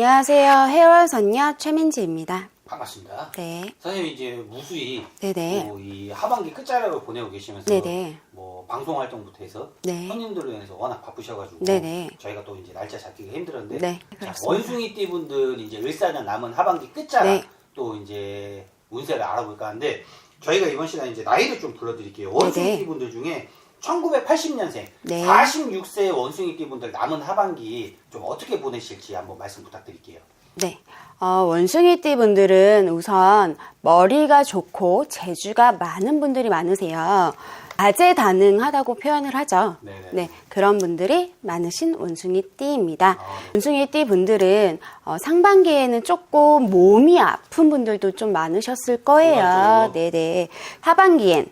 안녕하세요. 해월 선녀 최민지입니다. 반갑습니다. 네. 선생님 이제 무수히 네네. 뭐 이 하반기 끝자락을 보내고 계시면서 네네. 뭐 방송 활동부터 해서 네. 손님들로 인해서 워낙 바쁘셔가지고 네네. 저희가 또 이제 날짜 잡기가 힘들었는데 네, 자, 그렇습니다. 원숭이 띠분들 이제 을사년 남은 하반기 끝자락 네. 또 이제 운세를 알아볼까 하는데 저희가 이번 시간에 이제 나이를 좀 불러드릴게요. 원숭이 네네. 띠분들 중에 1980년생 네. 46세 원숭이 띠분들 남은 하반기 좀 어떻게 보내실지 한번 말씀 부탁드릴게요. 네. 어, 원숭이띠 분들은 우선 머리가 좋고 재주가 많은 분들이 많으세요. 다재다능하다고 표현을 하죠. 네네. 네, 그런 분들이 많으신 원숭이띠입니다. 아, 네. 원숭이띠 분들은 어, 상반기에는 조금 몸이 아픈 분들도 좀 많으셨을 거예요. 네네. 하반기엔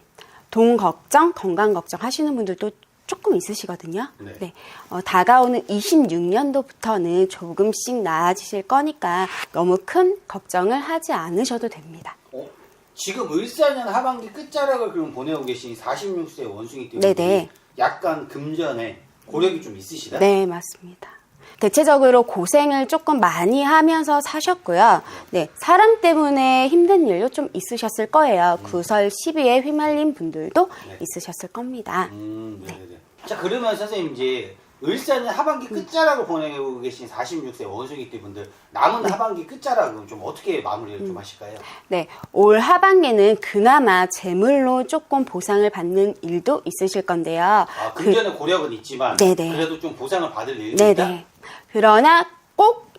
돈 걱정, 건강 걱정 하시는 분들도 조금 있으시거든요. 네. 어, 다가오는 26년도부터는 조금씩 나아지실 거니까 너무 큰 걱정을 하지 않으셔도 됩니다. 어? 지금 을사년 하반기 끝자락을 그럼 보내고 계신 46세 원숭이 띠 네네. 약간 금전에 고력이 좀 있으시다? 네, 맞습니다. 대체적으로 고생을 조금 많이 하면서 사셨고요. 네, 사람 때문에 힘든 일도 좀 있으셨을 거예요. 구설 시비에 휘말린 분들도 네. 있으셨을 겁니다. 음, 네 네네. 자, 그러면 선생님 이제 을사년 하반기 끝자락을 보내고 계신 46세 원숭이 띠 분들 남은 하반기 끝자락은 좀 어떻게 마무리를 좀 하실까요? 네, 올 하반기는 그나마 재물로 조금 보상을 받는 일도 있으실 건데요. 아, 금전에 고력은 있지만 네네. 그래도 좀 보상을 받을 일이 있다? 네네. 그러나 꼭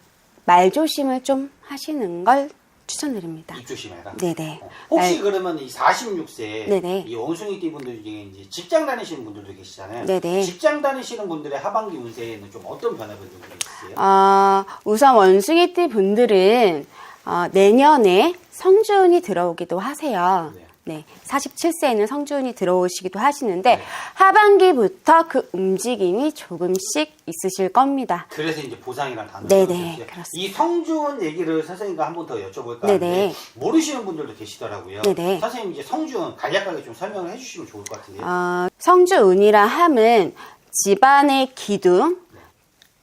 말조심을 좀 하시는 걸 추천드립니다. 입 조심해라. 네네. 어, 혹시 말- 그러면 이 46세 네네. 이 원숭이 띠 분들 중에 이제 직장 다니시는 분들도 계시잖아요. 네네. 직장 다니시는 분들의 하반기 운세에는 좀 어떤 변화가 좀 있으세요? 어, 우선 원숭이띠 분들은 어, 내년에 성주운이 들어오기도 하세요. 네. 네, 47세에는 성주운이 들어오시기도 하시는데 네. 하반기부터 그 움직임이 조금씩 있으실 겁니다. 그래서 이제 보상이란 단어를 네네. 그렇습니다. 이 성주운 얘기를 선생님과 한 번 더 여쭤볼까 네네. 하는데 모르시는 분들도 계시더라고요. 네네. 선생님 이제 성주운 간략하게 좀 설명을 해주시면 좋을 것 같은데요. 어, 성주운이라 함은 집안의 기둥,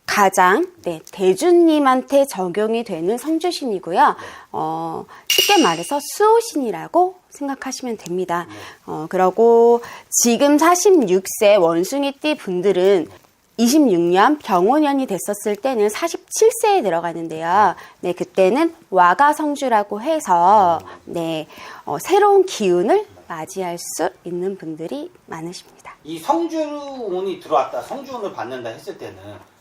가장, 네, 대주님한테 적용이 되는 성주신이고요. 어, 쉽게 말해서 수호신이라고 생각하시면 됩니다. 어, 그러고 지금 46세 원숭이띠 분들은 26년 병오년이 됐었을 때는 47세에 들어가는데요. 네, 그때는 와가성주라고 해서 네, 어, 새로운 기운을 맞이할 수 있는 분들이 많으십니다. 이 성주운이 들어왔다, 성주운을 받는다 했을 때는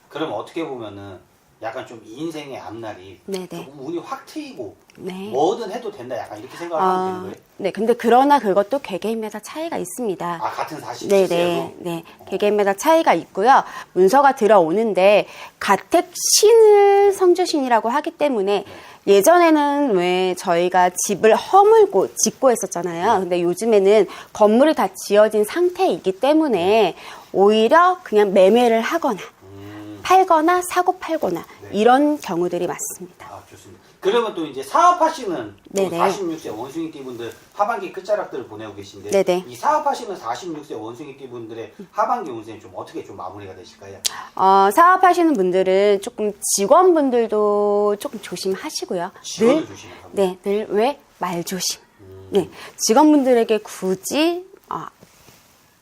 그럼 어떻게 보면은 약간 좀 인생의 앞날이 네네. 조금 운이 확 트이고 네. 뭐든 해도 된다 약간 이렇게 생각을 하면 되는 아, 거예요? 네, 근데 그러나 그것도 개개인마다 차이가 있습니다. 아 같은 47세도? 네네, 네. 개개인마다 차이가 있고요. 문서가 들어오는데, 가택 신을 성주신이라고 하기 때문에, 예전에는 왜 저희가 집을 허물고 짓고 했었잖아요. 근데 요즘에는 건물이 다 지어진 상태이기 때문에, 오히려 그냥 매매를 하거나, 음, 팔거나, 사고 팔거나, 네. 이런 경우들이 많습니다. 아 좋습니다. 그러면 또 이제 사업하시는 또 네네. 46세 원숭이 띠 분들 하반기 끝자락들을 보내고 계신데 네네. 이 사업하시는 46세 원숭이 띠 분들의 하반기 운세는 좀 어떻게 좀 마무리가 되실까요? 어, 사업하시는 분들은 조금 직원분들도 조금 조심하시고요. 직원을 조심해야 합니다. 네, 늘 왜 말 조심. 음. 네, 직원분들에게 굳이 어,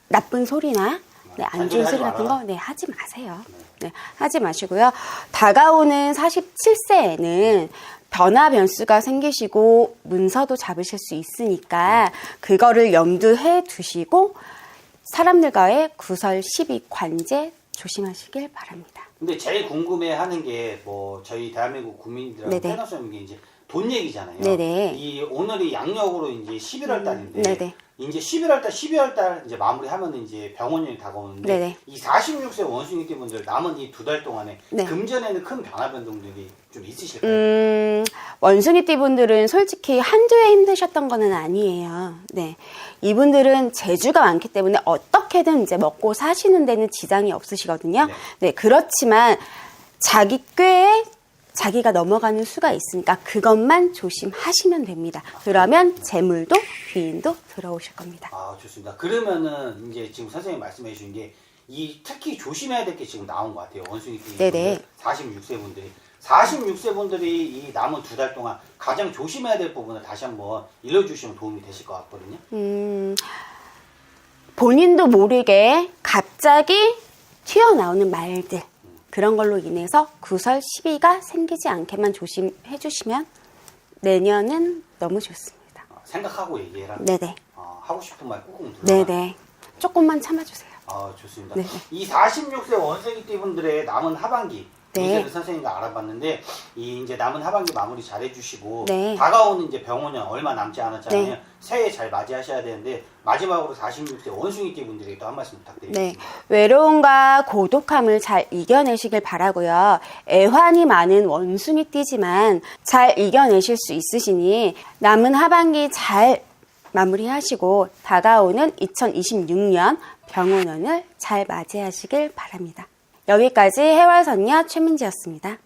나쁜 소리나 네, 안 좋은 소리 같은. 거 네, 하지 마세요. 네, 하지 마시고요. 다가오는 47세에는 변화 변수가 생기시고 문서도 잡으실 수 있으니까 그거를 염두해 두시고 사람들과의 구설 시비 관제 조심하시길 바랍니다. 근데 제일 궁금해하는 게 뭐 저희 대한민국 국민들하고 네네. 패너스는 게 이제 돈 얘기잖아요. 네네. 이 오늘이 양력으로 이제 11월 달인데 네네. 이제 11월 달, 12월 달 이제 마무리하면 이제 병원이 다가오는데 네네. 이 46세 원숭이 띠 분들 남은 이 두 달 동안에 네. 금전에는 큰 변화 변동들이 좀 있으실까요? 음, 원숭이띠 분들은 솔직히 한두 해 힘드셨던 거는 아니에요. 네. 이분들은 재주가 많기 때문에 어떻게든 이제 먹고 사시는 데는 지장이 없으시거든요. 네. 네. 그렇지만 자기 꾀에 자기가 넘어가는 수가 있으니까 그것만 조심하시면 됩니다. 그러면 재물도 귀인도 들어오실 겁니다. 아 좋습니다. 그러면은 이제 지금 선생님 말씀해 주신 게 이 특히 조심해야 될 게 지금 나온 것 같아요. 원숭이 띠 네네. 46세 분들이 46세 분들이 이 남은 두 달 동안 가장 조심해야 될 부분을 다시 한번 일러주시면 도움이 되실 것 같거든요. 음, 본인도 모르게 갑자기 튀어나오는 말들 그런 걸로 인해서 구설 시비가 생기지 않게만 조심해 주시면 내년은 너무 좋습니다. 어, 생각하고 얘기해라. 네네. 어, 하고 싶은 말 꾹꾹 눌러. 네네. 조금만 참아주세요. 아, 좋습니다. 네. 이 46세 원생이띠 분들의 남은 하반기 네. 문제를 선생님과 알아봤는데 이 이제 남은 하반기 마무리 잘 해주시고 네. 다가오는 이제 병원년 얼마 남지 않았잖아요. 네. 새해 잘 맞이하셔야 되는데 마지막으로 46세 원숭이띠 분들에게 또한 말씀 네. 부탁드리겠습니다. 외로움과 고독함을 잘 이겨내시길 바라고요. 애환이 많은 원숭이띠지만 잘 이겨내실 수 있으시니 남은 하반기 잘 마무리하시고 다가오는 2026년 병원원을 잘 맞이하시길 바랍니다. 여기까지 해월선녀 최민지였습니다.